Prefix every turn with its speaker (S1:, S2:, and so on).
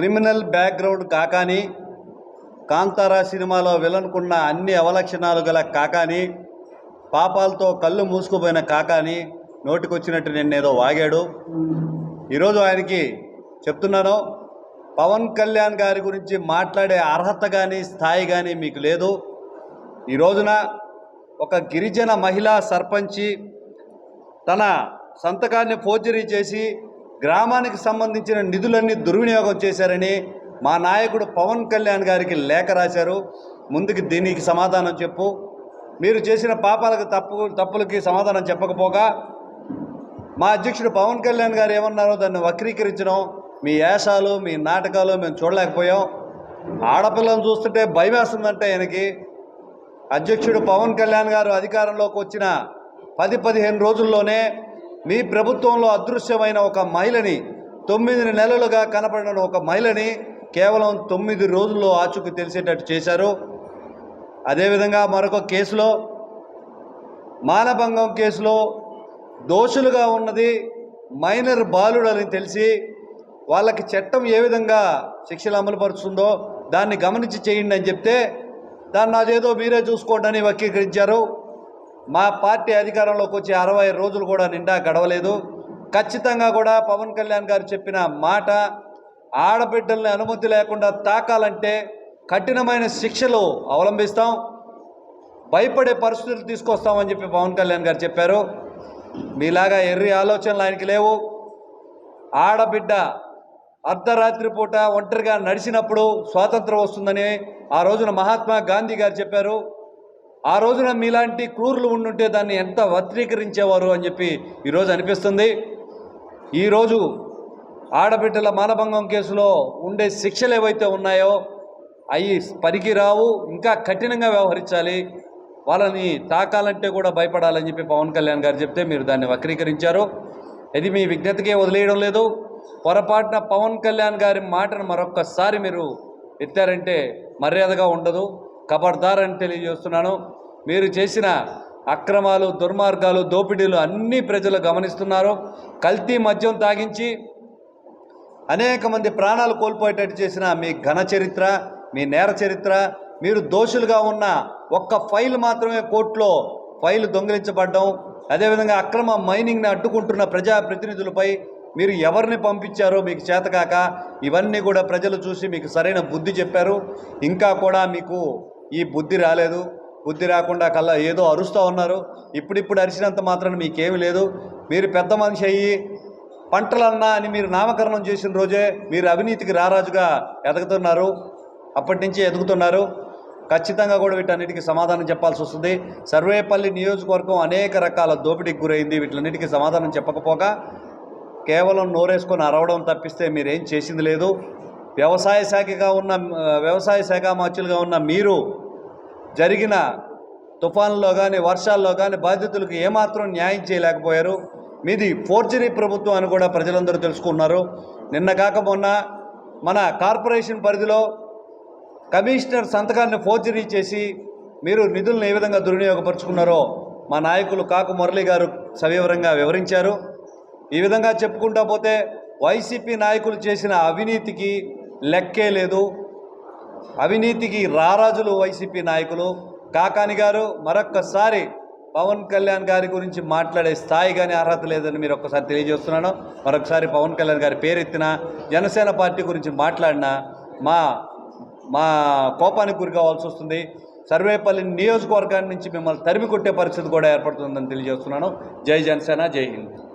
S1: Criminal background Kakani Kantara సినిమాలో విలన్కున్న అన్ని అవలక్షణాలు గల కాకాని పాపాలతో కళ్ళు మూసుకుపోయిన కాకాని నోటికొచ్చినట్టు నిన్నేదో వాగాడు. ఈరోజు ఆయనకి చెప్తున్నాను పవన్ కళ్యాణ్ గారి గురించి మాట్లాడే అర్హత కానీ స్థాయి కానీ మీకు లేదు. ఈ రోజున ఒక గిరిజన మహిళా సర్పంచి తన సంతకాన్ని ఫోర్జరీ చేసి గ్రామానికి సంబంధించిన నిధులన్నీ దుర్వినియోగం చేశారని మా నాయకుడు పవన్ కళ్యాణ్ గారికి లేఖ రాశారు. ముందుకు దీనికి సమాధానం చెప్పు. మీరు చేసిన పాపాలకు తప్పు తప్పులకి సమాధానం చెప్పకపోగా మా అధ్యక్షుడు పవన్ కళ్యాణ్ గారు ఏమన్నారో దాన్ని వక్రీకరించడం మీ యాసాలు మీ నాటకాలు మేము చూడలేకపోయాం. ఆడపిల్లను చూస్తుంటే భయం వేస్తుందంటే ఆయనకి. అధ్యక్షుడు పవన్ కళ్యాణ్ గారు అధికారంలోకి వచ్చిన పది పదిహేను రోజుల్లోనే మీ ప్రభుత్వంలో అదృశ్యమైన ఒక మహిళని తొమ్మిది నెలలుగా కనపడిన ఒక మహిళని కేవలం తొమ్మిది రోజుల్లో ఆచూకు తెలిసేటట్టు చేశారు. అదేవిధంగా మరొక కేసులో మానభంగం కేసులో దోషులుగా ఉన్నది మైనర్ బాలుడని తెలిసి వాళ్ళకి చట్టం ఏ విధంగా శిక్షలు అమలుపరుస్తుందో దాన్ని గమనించి చేయండి అని చెప్తే దాన్ని అదేదో మీరే చూసుకోండి అని వక్రీకరించారు. మా పార్టీ అధికారంలోకి వచ్చి అరవై రోజులు కూడా నిండా గడవలేదు. ఖచ్చితంగా కూడా పవన్ కళ్యాణ్ గారు చెప్పిన మాట ఆడబిడ్డల్ని అనుమతి లేకుండా తాకాలంటే కఠినమైన శిక్షలు అవలంబిస్తాం. భయపడే పరిస్థితులు తీసుకొస్తామని చెప్పి పవన్ కళ్యాణ్ గారు చెప్పారు. మీలాగా ఎర్రి ఆలోచనలు ఆయనకి లేవు. ఆడబిడ్డ అర్ధరాత్రి పూట ఒంటరిగా నడిచినప్పుడు స్వాతంత్రం వస్తుందని ఆ రోజున మహాత్మా గాంధీ గారు చెప్పారు. ఆ రోజున మీలాంటి క్రూరులు ఉండుంటే దాన్ని ఎంత వత్రీకరించేవారు అని చెప్పి ఈరోజు అనిపిస్తుంది. ఈరోజు ఆడబిడ్డల మానభంగం కేసులో ఉండే శిక్షలు ఏవైతే ఉన్నాయో అవి పనికి రావు ఇంకా కఠినంగా వ్యవహరించాలి. వాళ్ళని తాకాలంటే కూడా భయపడాలని చెప్పి పవన్ కళ్యాణ్ గారు చెప్తే మీరు దాన్ని వక్రీకరించారు. ఇది మీ విజ్ఞతకే వదిలేయడం లేదు. పొరపాటున పవన్ కళ్యాణ్ గారి మాటను మరొక్కసారి మీరు ఎత్తారంటే మర్యాదగా ఉండదు. కబర్దార్ అని తెలియజేస్తున్నాను. మీరు చేసిన అక్రమాలు దుర్మార్గాలు దోపిడీలు అన్నీ ప్రజలు గమనిస్తున్నారు. కల్తీ మద్యం తాగించి అనేక మంది ప్రాణాలు కోల్పోయేటట్టు చేసిన మీ ఘన చరిత్ర మీ నేర చరిత్ర మీరు దోషులుగా ఉన్న ఒక్క ఫైల్ మాత్రమే కోర్టులో ఫైల్ దొంగిలించబడ్డం అదేవిధంగా అక్రమ మైనింగ్ని అడ్డుకుంటున్న ప్రజాప్రతినిధులపై మీరు ఎవరిని పంపించారో మీకు చేతకాక ఇవన్నీ కూడా ప్రజలు చూసి మీకు సరైన బుద్ధి చెప్పారు. ఇంకా కూడా మీకు ఈ బుద్ధి రాలేదు. బుద్ధి రాకుండా కల్లా ఏదో అరుస్తూ ఉన్నారు. ఇప్పుడిప్పుడు అరిచినంత మాత్రం మీకేమి లేదు. మీరు పెద్ద మనిషి అయ్యి పంటలన్నా అని మీరు నామకరణం చేసిన రోజే మీరు అవినీతికి రారాజుగా ఎదుగుతున్నారు. అప్పటి నుంచి ఎదుగుతున్నారు. ఖచ్చితంగా కూడా వీటన్నిటికీ సమాధానం చెప్పాల్సి వస్తుంది. సర్వేపల్లి నియోజకవర్గం అనేక రకాల దోపిడీకి గురైంది. వీటన్నిటికీ సమాధానం చెప్పకపోగా కేవలం నోరేసుకొని అరవడం తప్పిస్తే మీరేం చేసింది లేదు. వ్యవసాయ శాఖగా ఉన్న వ్యవసాయ శాఖ మార్చులుగా ఉన్న మీరు జరిగిన తుఫాన్లో కానీ వర్షాల్లో కానీ బాధితులకు ఏమాత్రం న్యాయం చేయలేకపోయారు. మీది ఫోర్జరీ ప్రభుత్వం అని కూడా ప్రజలందరూ తెలుసుకున్నారు నిన్న కాక మొన్న మన కార్పొరేషన్ పరిధిలో కమిషనర్ సంతకాన్ని ఫోర్జరీ చేసి మీరు నిధులను ఏ విధంగా దుర్వినియోగపరుచుకున్నారో మా నాయకులు కాకు మురళి గారు సవివరంగా వివరించారు. ఈ విధంగా చెప్పుకుంటా పోతే వైసీపీ నాయకులు చేసిన అవినీతికి లెక్కే లేదు. అవినీతికి రారాజులు వైసీపీ నాయకులు. కాకాని గారు మరొక్కసారి పవన్ కళ్యాణ్ గారి గురించి మాట్లాడే స్థాయి కానీ అర్హత లేదని మీరు ఒక్కసారి తెలియజేస్తున్నాను. మరొకసారి పవన్ కళ్యాణ్ గారి పేరెత్తిన జనసేన పార్టీ గురించి మాట్లాడినా మా మా కోపానికి గురి కావాల్సి వస్తుంది. సర్వేపల్లి నియోజకవర్గాన్ని నుంచి మిమ్మల్ని తరిమి కొట్టే పరిస్థితి కూడా ఏర్పడుతుందని తెలియజేస్తున్నాను. జై జనసేన జై హింద్.